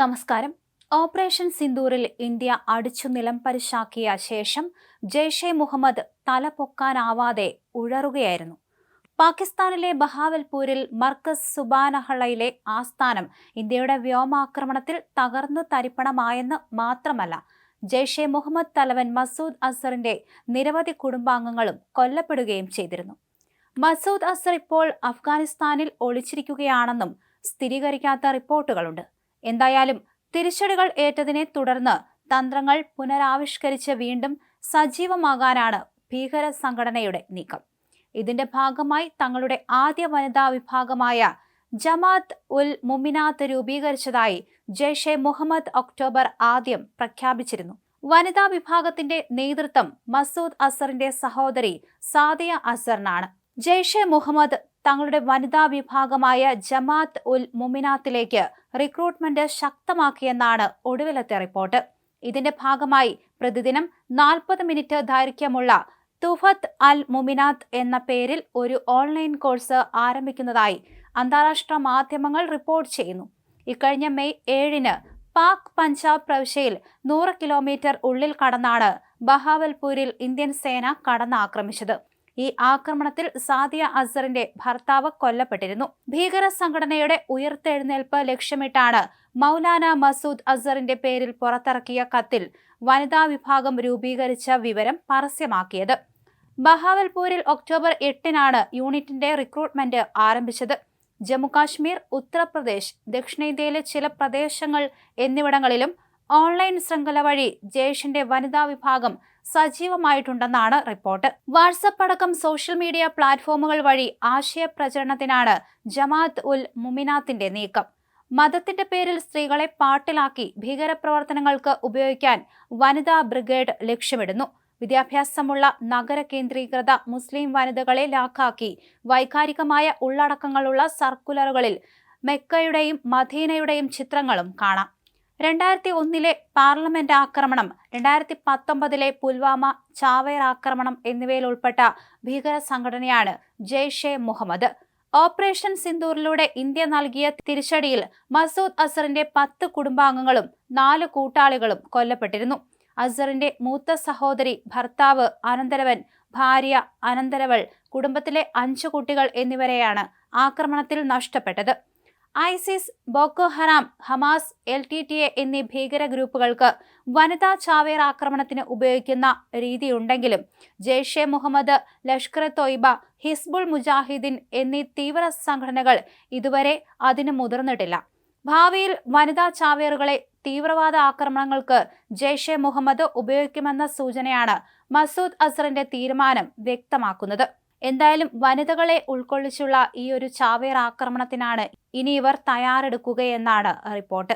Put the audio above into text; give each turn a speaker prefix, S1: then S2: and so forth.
S1: നമസ്കാരം. Operation സിന്ദൂറിൽ India അടിച്ചു നിലംപരിശാക്കിയ ശേഷം ജെയ്ഷെ മുഹമ്മദ് തല പൊക്കാനാവാതെ ഉഴറുകയായിരുന്നു. പാകിസ്ഥാനിലെ ബഹാവൽപൂരിൽ മർക്കസ് സുബാനഹളയിലെ ആസ്ഥാനം ഇന്ത്യയുടെ വ്യോമാക്രമണത്തിൽ തകർന്നു തരിപ്പണമായെന്ന് മാത്രമല്ല ജെയ്ഷെ മുഹമ്മദ് തലവൻ മസൂദ് അസറിന്റെ നിരവധി കുടുംബാംഗങ്ങളും കൊല്ലപ്പെടുകയും ചെയ്തിരുന്നു. മസൂദ് അസർ ഇപ്പോൾ അഫ്ഗാനിസ്ഥാനിൽ ഒളിച്ചിരിക്കുകയാണെന്നും സ്ഥിരീകരിക്കാത്ത റിപ്പോർട്ടുകളുണ്ട്. എന്തായാലും തിരിച്ചടികൾ ഏറ്റതിനെ തുടർന്ന് തന്ത്രങ്ങൾ പുനരാവിഷ്കരിച്ച് വീണ്ടും സജീവമാകാനാണ് ഭീകര സംഘടനയുടെ നീക്കം. ഇതിന്റെ ഭാഗമായി തങ്ങളുടെ ആദ്യ വനിതാ വിഭാഗമായ ജമാത്ത് ഉൽ മുമിനാത്ത് രൂപീകരിച്ചതായി ജെയ്ഷെ മുഹമ്മദ് ഒക്ടോബർ ആദ്യം പ്രഖ്യാപിച്ചിരുന്നു. വനിതാ വിഭാഗത്തിന്റെ നേതൃത്വം മസൂദ് അസറിന്റെ സഹോദരി സാദിയ അസറിനാണ്. ജെയ്ഷെ മുഹമ്മദ് തങ്ങളുടെ വനിതാ വിഭാഗമായ ജമാത്ത് ഉൽ മുമിനാത്തിലേക്ക് റിക്രൂട്ട്മെന്റ് ശക്തമാക്കിയെന്നാണ് ഒടുവിലത്തെ റിപ്പോർട്ട്. ഇതിന്റെ ഭാഗമായി പ്രതിദിനം നാൽപ്പത് മിനിറ്റ് ദൈർഘ്യമുള്ള തുഫത്ത് അൽ മുമിനാത്ത് എന്ന പേരിൽ ഒരു ഓൺലൈൻ കോഴ്സ് ആരംഭിക്കുന്നതായി അന്താരാഷ്ട്ര മാധ്യമങ്ങൾ റിപ്പോർട്ട് ചെയ്യുന്നു. ഇക്കഴിഞ്ഞ മെയ് ഏഴിന് പാക് പഞ്ചാബ് പ്രവിശ്യയിൽ നൂറ് കിലോമീറ്റർ ഉള്ളിൽ കടന്നാണ് ബഹാവൽപൂരിൽ ഇന്ത്യൻ സേന കടന്നാക്രമിച്ചത് ഈ ആക്രമണത്തിൽ സാദിയ അസറിന്റെ ഭർത്താവ് കൊല്ലപ്പെട്ടിരുന്നു. ഭീകര സംഘടനയുടെ ഉയർത്തെഴുന്നേൽപ്പ് ലക്ഷ്യമിട്ടാണ് മൗലാന മസൂദ് അസറിന്റെ പേരിൽ പുറത്തിറക്കിയ കത്തിൽ വനിതാ വിഭാഗം രൂപീകരിച്ച വിവരം പരസ്യമാക്കിയത്. ബഹാവൽപൂരിൽ ഒക്ടോബർ എട്ടിനാണ് യൂണിറ്റിന്റെ റിക്രൂട്ട്മെന്റ് ആരംഭിച്ചത്. ജമ്മുകാശ്മീർ ഉത്തർപ്രദേശ് ദക്ഷിണേന്ത്യയിലെ ചില പ്രദേശങ്ങൾ എന്നിവിടങ്ങളിലും ഓൺലൈൻ ശൃംഖല വഴി ജയ്ഷിന്റെ വനിതാ വിഭാഗം സജീവമായിട്ടുണ്ടെന്നാണ് റിപ്പോർട്ട്. വാട്സപ്പ് അടക്കം സോഷ്യൽ മീഡിയ പ്ലാറ്റ്ഫോമുകൾ വഴി ആശയപ്രചരണത്തിനാണ് ജമാഅത്ത് ഉൽ മുമിനാത്തിന്റെ നീക്കം. മതത്തിന്റെ പേരിൽ സ്ത്രീകളെ പാട്ടിലാക്കി ഭീകരപ്രവർത്തനങ്ങൾക്ക് ഉപയോഗിക്കാൻ വനിതാ ബ്രിഗേഡ് ലക്ഷ്യമിടുന്നു. വിദ്യാഭ്യാസമുള്ള നഗര കേന്ദ്രീകൃത മുസ്ലിം വനിതകളെ ലാക്കാക്കി വൈകാരികമായ ഉള്ളടക്കങ്ങളുള്ള സർക്കുലറുകളിൽ മെക്കയുടെയും മദീനയുടെയും ചിത്രങ്ങളും കാണാം. രണ്ടായിരത്തി ഒന്നിലെ പാർലമെന്റ് ആക്രമണം രണ്ടായിരത്തി പത്തൊമ്പതിലെ പുൽവാമ ചാവേർ ആക്രമണം എന്നിവയിൽ ഉൾപ്പെട്ട ഭീകര സംഘടനയാണ് ജെയ്ഷെ മുഹമ്മദ്. ഓപ്പറേഷൻ സിന്ദൂറിലൂടെ ഇന്ത്യ നൽകിയ തിരിച്ചടിയിൽ മസൂദ് അസറിന്റെ പത്ത് കുടുംബാംഗങ്ങളും നാല് കൂട്ടാളികളും കൊല്ലപ്പെട്ടിരുന്നു. അസറിന്റെ മൂത്ത സഹോദരി ഭർത്താവ് അനന്തരവൻ ഭാര്യ അനന്തരവൾ കുടുംബത്തിലെ അഞ്ചു കുട്ടികൾ എന്നിവരെയാണ് ആക്രമണത്തിൽ നഷ്ടപ്പെട്ടത്. ISIS Boko Haram Hamas L T T E എന്നീ ഭീകര ഗ്രൂപ്പുകൾക്ക് വനിതാ ചാവേർ ആക്രമണത്തിന് ഉപയോഗിക്കുന്ന രീതിയുണ്ടെങ്കിലും ജെയ്ഷെ മുഹമ്മദ് ലഷ്കർ തൊയ്ബ ഹിസ്ബുൾ മുജാഹിദ്ദീൻ എന്നീ തീവ്ര സംഘടനകൾ ഇതുവരെ അതിന് മുതിർന്നിട്ടില്ല. ഭാവിയിൽ വനിതാ ചാവേറുകളെ തീവ്രവാദ ആക്രമണങ്ങൾക്ക് ജെയ്ഷെ മുഹമ്മദ് ഉപയോഗിക്കുമെന്ന സൂചനയാണ് മസൂദ് അസറിന്റെ തീരുമാനം വ്യക്തമാക്കുന്നത്. എന്തായാലും വനിതകളെ ഉൾക്കൊള്ളിച്ചുള്ള ഈ ഒരു ചാവേർ ആക്രമണത്തിനാണ് ഇനി ഇവർ തയ്യാറെടുക്കുകയെന്നാണ് റിപ്പോർട്ട്.